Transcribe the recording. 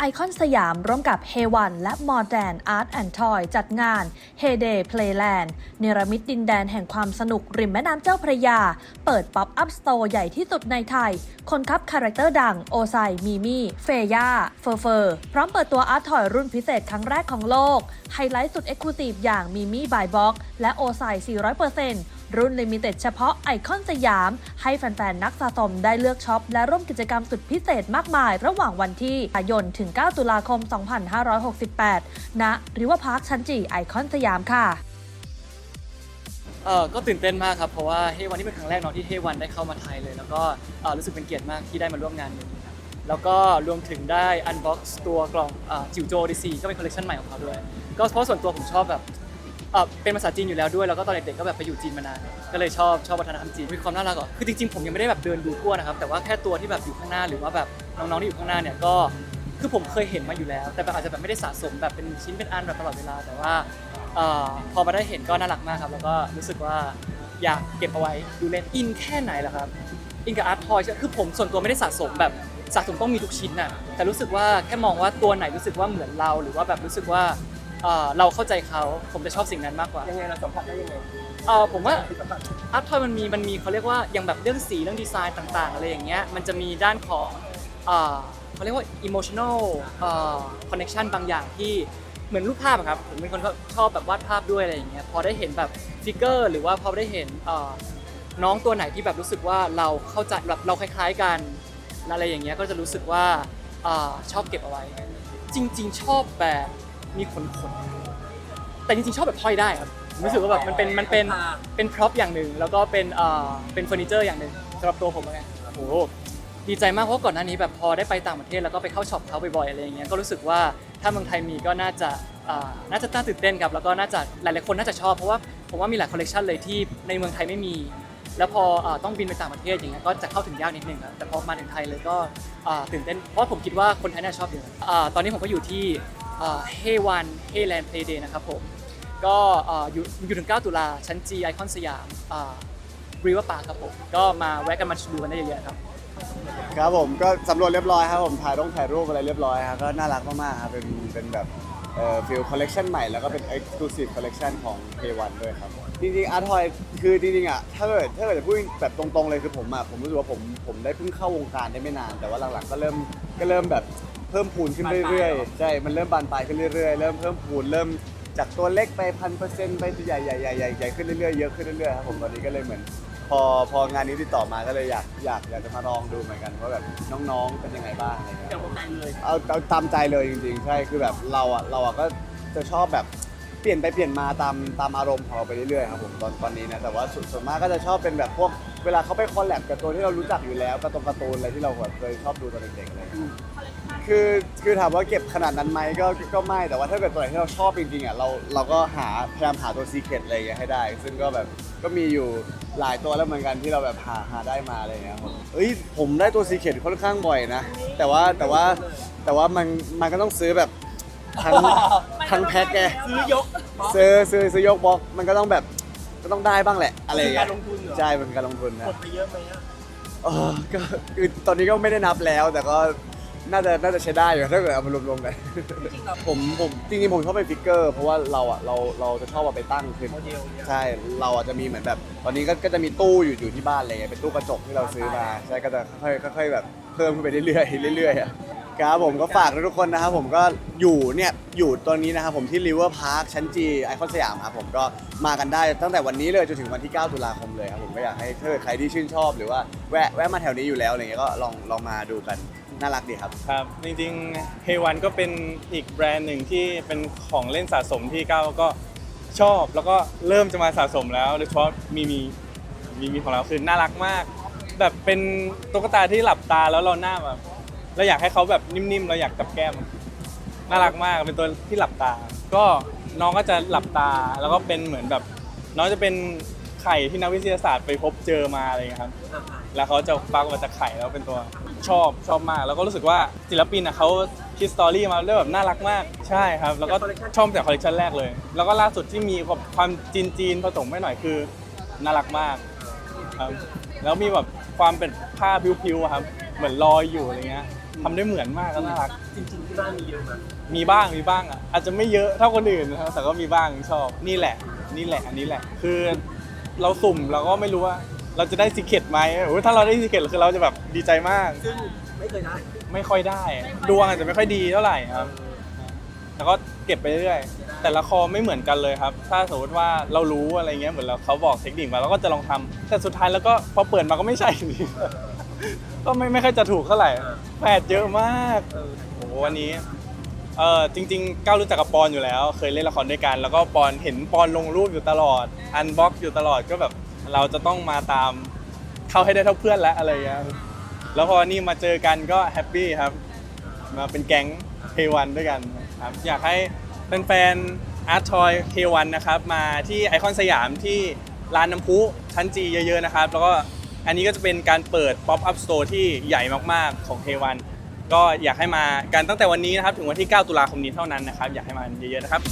ไอคอนสยามร่วมกับ H1 และ Modern Art and Toy จัดงาน Heyday Playland เนรมิตดินแดนแห่งความสนุกริมแม่น้ำเจ้าพระยา เปิดป๊อปอัพสโตร์ใหญ่ที่สุดในไทย คนขับคาแรคเตอร์ดัง โอไซ มีมี่ เฟย่า เฟอร์เฟอร์ พร้อมเปิดตัวอาร์ตทอยรุ่นพิเศษครั้งแรกของโลก ไฮไลท์สุดเอ็กซ์คลูซีฟอย่างมีมี่บายบ็อกและโอไซ400% รุ่นลิมิเต็ดเฉพาะไอคอนสยาม ให้แฟนๆ นักสะสมได้เลือกช็อป และร่วมกิจกรรมสุดพิเศษมากมาย ระหว่างวันที่ยนถึง 9 ตุลาคม 2568 ณริวอร์พาร์คชั้นจีไอคอนสยามค่ะเออก็ตื่นเต้นมากครับ เพราะว่าเฮวันนี่เป็นครั้งแรกเนาะที่เฮวันได้เข้ามาไทยเลย แล้วก็เออรู้สึกเป็นเกียรติมากที่ได้มาร่วมงานนี้ครับแล้วก็รวมถึงได้อันบ็อกซ์ตัวกล่องจิวโจดีซีก็เป็นคอลเลคชันใหม่ของเขาด้วย ก็เพราะส่วนตัวผมชอบแบบ ออเป็นภาษาจีนอยู่แล้วด้วยแล้วก็ตอนเด็กๆก็แบบไปอยู่จีนมานานก็เลยชอบชอบวัฒนธรรมจีนมีความน่ารักอะคือจริงๆผมยังไม่ได้แบบเดินดูทั่วนะครับแต่ว่าแค่ตัวที่แบบอยู่ข้างหน้าหรือว่าแบบน้องๆที่อยู่ข้างหน้าเนี่ยก็คือผมเคยเห็นมาอยู่แล้ว แต่แบบอาจจะแบบไม่ได้สะสมแบบเป็นชิ้นเป็นอันแบบตลอดเวลาแต่ว่าเอ่อพอมาได้เห็นก็น่ารักมากครับ แล้วก็รู้สึกว่าอยากเก็บเอาไว้ดูเล่นอินแค่ไหนล่ะครับอินกับอาร์ตทอยคือผมส่วนตัวไม่ได้สะสมแบบสะสมต้องมีทุกชิ้นน่ะแต่รู้สึกว่าแค่มองว่าตัวไหนรู้สึกว่าเหมือนเรา หรือว่าแบบรู้สึกว่า เอ่อเราเข้าใจเขาผมจะชอบสิ่งนั้นมากกว่ายังไงเราสัมผัสได้ยังไงเออผมว่าอาร์ตทอยมันมีมันมีเขาเรียกว่าอย่างแบบเรื่องสีเรื่องดีไซน์ต่าง ๆ อะไรอย่างเงี้ยมันจะมีด้านของเอ่อเขาเรียกว่า emotional เอ่อ connection บางอย่างที่เหมือนรูปภาพอะครับผมเป็นคนชอบแบบวาดภาพด้วยอะไรอย่างเงี้ยพอได้เห็นแบบฟิกเกอร์หรือว่าพอได้เห็นเอ่อน้องตัวไหนที่แบบรู้สึกว่าเราเข้าใจแบบเราคล้าย ๆกันอะไรอย่างเงี้ยก็จะรู้สึกว่าเอ่อชอบเก็บเอาไว้ จริง ๆ ชอบแบบ มีขนๆแต่จริงๆชอบแบบห้อยได้ครับรู้สึกว่าแบบมันเป็นมันเป็นเป็นพร็อพอย่างหนึ่งแล้วก็เป็นเอ่อเป็นเฟอร์นิเจอร์อย่างหนึ่งสำหรับตัวผมเอนกันโอ้โหดีใจมากเพราะก่อนหน้านี้แบบพอได้ไปต่างประเทศแล้วก็ไปเข้าช็อปเขาบ่อยๆอะไรอย่างเงี้ยก็รู้สึกว่าถ้าเมืองไทยมีก็น่าจะอ่อน่าจะน่าตื่นเต้นครับแล้วก็น่าจะหลายๆคนน่าจะชอบเพราะว่าผมว่ามีหลายคอลเลกชันเลยที่ในเมืองไทยไม่มี แล้วพออ่อต้องบินไปต่างประเทศอย่างเงี้ยก็จะเข้าถึงยากนิดนึงครับแต่พอมาถึงไทยเลยก็อ่อตื่นเต้นเพราะผมคิดว่าคนไทยน่าจะชอบเยอะเอ่อตอนนี้ผมก็อยู่ที่ เฮวันเฮแลนด์เพลย์เดย์นะครับผมก็อยู่อยู่ถึง 9 ตุลาชั้นจีไอคอนสยามรีวอร์ปาครับผมก็มาแวะกันมาดูกันได้เยอะๆครับครับผมก็สำรวจเรียบร้อยครับผมถ่ายต้องถ่ายรูปอะไรเรียบร้อยครับก็น่ารักมากๆครับเป็นเป็นแบบเอ่อฟิลคอลเลกชันใหม่แล้วก็เป็น Exclusive Collection ของ K1 ด้วยครับ จริงๆอาร์ทอยคือจริงๆอะถ้าเกิดถ้าเกิดจะพูดแบบตรงๆเลยคือผมอะผมรู้สึกว่าผมผมได้เพิ่งเข้าวงการได้ไม่นาน แต่ว่าหลังๆก็เริ่มก็เริ่มแบบ พิ่มพูนขึ้นเรื่อยๆ ใช่ มันเริ่มบานปลายขึ้นเรื่อยๆ เริ่มเพิ่มพูนเริ่มจากตัวเล็กไปพันเปอร์เซ็นต์ไปใหญ่ใหญ่ใหญ่ใหญ่ใหญ่ขึ้นเรื่อยๆ เยอะขึ้นเรื่อยๆ ครับผมตอนนี้ก็เลยเหมือน พอพองานนี้ติดต่อมาก็เลยอยากอยากอยากจะมาลองดูเหมือนกันว่าแบบน้องๆ เป็นยังไงบ้างอะไรเงี้ยอย่างผมใจเลยเอาเอาตามใจเลยจริงๆ ใช่ คือแบบเราอะเราอะก็จะชอบแบบเปลี่ยนไปเปลี่ยนมาตามตามอารมณ์ของเราไปเรื่อยๆครับผมตอนตอนนี้นะ แต่ว่าส่วนส่วนมากก็จะชอบเป็นแบบพวก เวลาเขาไปคอลแลบกับตัวที่เรารู้จักอยู่แล้วการ์ตูนการ์ตูนอะไรที่เราแบบเคยชอบดูตอนเด็กๆอะไรเงี้ย คือคือถามว่าเก็บขนาดนั้นไหมก็ก็ไม่แต่ว่าถ้าเกิดตัวไหนที่เราชอบจริงๆอะเราเราก็หาพยายามหาตัวซีเคร็ตอะไรอย่างเงี้ยให้ได้ ซึ่งก็แบบก็มีอยู่หลายตัวแล้วเหมือนกันที่เราแบบหาหาได้มาอะไรเงี้ยครับผมเอ้ยผมได้ตัวซีเคร็ตค่อนข้างบ่อยนะ แต่ว่าแต่ว่าแต่ว่ามันมันก็ต้องซื้อแบบทั้งทั้งแพ็คไงซื้อยกซื้อซื้อซื้อยกบล็อกมันก็ต้องแบบ ก็ต้องได้บ้างแหละ อะไรอย่างเงี้กายรลงทุนเหรอ ใช่มันการลงทุนนะหมดไปเยอะไหมอะเออก็คือตอนนี้ก็ไม่ได้นับแล้ว แต่ก็น่าจะน่าจะใช้ได้อยู่ถ้าเกิดเอามารวมๆกัน จริงๆเราผมผมจริงๆผมชอบเป็นฟิกเกอร์ เพราะว่าเราอะเราเราจะชอบเอาไปตั้งคือ โมเดลเนี่ย ใช่เราอะจะมีเหมือนแบบ ตอนนี้ก็ก็จะมีตู้อยู่อยู่ที่บ้านอะไรเงี้ยเป็นตู้กระจกที่เราซื้อมา ใช่ก็จะค่อยๆค่อยๆแบบเพิ่มขึ้นไปเรื่อยๆเรื่อยๆอะ ครับผมก็ฝากทุกคนนะครับผมก็อยู่เนี่ยอยู่ตอนนี้นะครับผมที่ริเวอร์พาร์คชั้นจีไอคอนสยามครับผมก็มากันได้ตั้งแต่วันนี้เลยจนถึงวันที่ 9 ตุลาคมเลยครับผมก็อยากให้ถ้าเกิดใครที่ชื่นชอบหรือว่าแวะแวะมาแถวนี้อยู่แล้วอะไรเงี้ยก็ลองลองมาดูกันน่ารักดีครับ ครับ จริงๆเฮวันก็เป็นอีกแบรนด์หนึ่งที่เป็นของเล่นสะสมที่ก้าวก็ชอบแล้วก็เริ่มจะมาสะสมแล้วโดยเฉพาะมีมีมีมีของเราคือน่ารักมาก แบบเป็นตุ๊กตาที่หลับตาแล้วเราหน้าแบบ เราอยากให้เขาแบบนิ่มๆ เราอยากจับแก้ม น่ารักมากเป็นตัวที่หลับตา ก็น้องก็จะหลับตาแล้วก็เป็นเหมือนแบบ น้องจะเป็นไข่ที่นักวิทยาศาสตร์ไปพบเจอมาอะไรอย่างเงี้ยครับ แล้วเขาจะฟักออกมาจากไข่แล้วเป็นตัวชอบชอบมาก แล้วก็รู้สึกว่าศิลปินอะเขาคิดสตอรี่มาเรื่องแบบน่ารักมากใช่ครับ แล้วก็ชอบจากคอลเลคชันแรกเลย แล้วก็ล่าสุดที่มีความจีนจีนๆผสมไม่หน่อยคือน่ารักมากครับแล้วมีแบบความเป็นผ้าพิวๆครับ เหมือนลอยอยู่อะไรเงี้ย ทำได้เหมือนมากแล้วน่ารัก จริงๆที่บ้านมีเยอะไหมมีบ้างมีบ้างอะอาจจะไม่เยอะเท่าคนอื่นนะครับแต่ก็มีบ้างชอบนี่แหละ นี่แหละอันนี้แหละ คือเราสุ่มเราก็ไม่รู้ว่า เราจะได้สิเกตไหมโอ้ยถ้าเราได้สิเกตคือเราจะแบบดีใจมาก ซึ่งไม่เคยได้ไม่ค่อยได้ ดวงอาจจะไม่ค่อยดีเท่าไหร่ครับแล้วก็เก็บไปเรื่อยๆแต่ละคอไม่เหมือนกันเลยครับ ถ้าสมมติว่าเรารู้อะไรเงี้ยเหมือนเราเขาบอกเทคนิคมาเราก็จะลองทำแต่สุดท้ายแล้วก็พอเปิดมาก็ไม่ใช่อยู่ดี ก็ไม่ไม่ค่อยจะถูกเท่าไหร่แปดเยอะมากเออโอ้โหวันนี้เออจริงๆก้าวรู้จักกับปอนอยู่แล้ว เคยเล่นละครด้วยกัน แล้วก็ปอนเห็นปอนลงรูปอยู่ตลอด อันบ็อกอยู่ตลอดก็แบบเราจะต้องมาตามเข้าให้ได้เท่าเพื่อนแล้วอะไรอย่างเงี้ยแล้วพอนี่มาเจอกันก็แฮปปี้ครับ มาเป็นแก๊งเวันด้วยกันครับอยากให้แฟนๆอาร์ตทอยเวันนะครับ มาที่ไอคอนสยามที่ร้านน้ำพุชั้นจีเยอะๆนะครับ แล้วก็ อันนี้ก็จะเป็นการเปิด Pop Up Store ที่ใหญ่มากๆของเทวันก็อยากให้มากันตั้งแต่วันนี้นะครับ ถึงวันที่ 9 ตุลาคมนี้เท่านั้นนะครับ อยากให้มาเยอะๆนะครับ